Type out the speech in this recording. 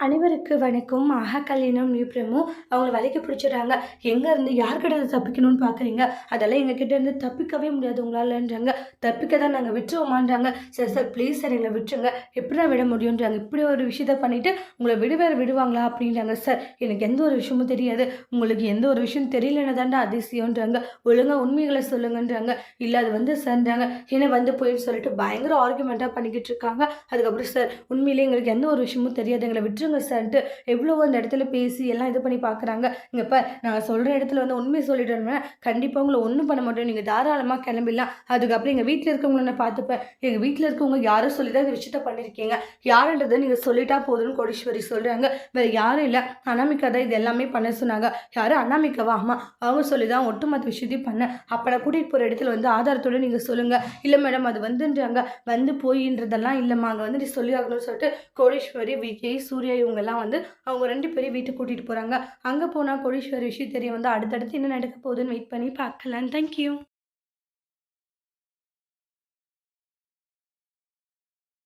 அனைவருக்கு வணக்கம். மகா கல்யாணம் நியூப்ரமும் அவங்கள வலைக்கு பிடிச்சிடுறாங்க. எங்கேருந்து யார்கிட்ட இருந்து தப்பிக்கணும்னு பார்க்குறீங்க? அதெல்லாம் எங்ககிட்ட இருந்து தப்பிக்கவே முடியாது உங்களாலன்றாங்க. தப்பிக்க தான் நாங்கள் விட்டுருவோமான்றாங்க. சார் சார் ப்ளீஸ் சார் எங்களை விட்டுருங்க. எப்படி விட முடியுன்றாங்க இப்படி ஒரு விஷயத்த பண்ணிவிட்டு உங்களை விடுவேறு விடுவாங்களா அப்படின்றாங்க. சார் எனக்கு எந்த ஒரு விஷயமும் தெரியாது. உங்களுக்கு எந்த ஒரு விஷயம் தெரியலன்னு தாண்டா அதிசயம்ன்றாங்க. ஒழுங்காக உண்மைகளை சொல்லுங்கன்றாங்க. இல்லை அது வந்து சார்ன்றாங்க ஏன்னா வந்து போயின்னு சொல்லிட்டு பயங்கர ஆர்குமெண்ட்டாக பண்ணிக்கிட்டு இருக்காங்க. அதுக்கப்புறம் சார் உண்மையிலே எங்களுக்கு எந்த ஒரு விஷயமும் தெரியாது. எங்களை விட்டுருங்க சார்ன்ட்டு. எவ்வளோ அந்த இடத்துல பேசி எல்லாம் இது பண்ணி பார்க்குறாங்க இங்கே இப்போ நான் சொல்கிற இடத்துல வந்து உண்மை சொல்லிட்டோம்னா கண்டிப்பாக உங்களை ஒன்றும் பண்ண மாட்டோம் நீங்கள் தாராளமாக கிளம்பிடலாம். அதுக்கப்புறம் எங்கள் வீட்டில் இருக்கவங்கள நான் பார்த்துப்பேன். எங்கள் வீட்டில் இருக்கவங்க யாரும் சொல்லி தான் இந்த விஷயத்த பண்ணியிருக்கீங்க. யாருன்றதை நீங்கள் சொல்லிட்டா போதும்னு கோடீஸ்வரி சொல்கிறாங்க வேறு யாரும் இல்லை. அனாமிகா தான் இது எல்லாமே பண்ண சொன்னாங்க. யாரும் அனாமிகாவா? அம்மா அவங்க சொல்லி தான் ஒட்டுமொத்த விஷயத்தையும் பண்ணேன். அப்போ நான் கூட்டிகிட்டு போகிற இடத்துல வந்து ஆதாரத்தோடு நீங்கள் சொல்லுங்கள் இல்லை மேடம் அது வந்துன்றாங்க. வந்து போயின்றதெல்லாம் இல்லைம்மா. அங்கே வந்து நீ சொல்லி ஆகணும்னு சொல்லிட்டு கோடீஸ்வரி விஜய் சூர்யா இவங்கெல்லாம் வந்து அவங்க ரெண்டு பேரையும் வீட்டுக்கு கூட்டிகிட்டு போகிறாங்க அங்கே போனால் கோடீஸ்வர விஷயம் தெரிய வந்து அடுத்தடுத்து என்ன நடக்க போகுதுன்னு வெயிட் பண்ணி பார்க்கலாம். தேங்க்யூ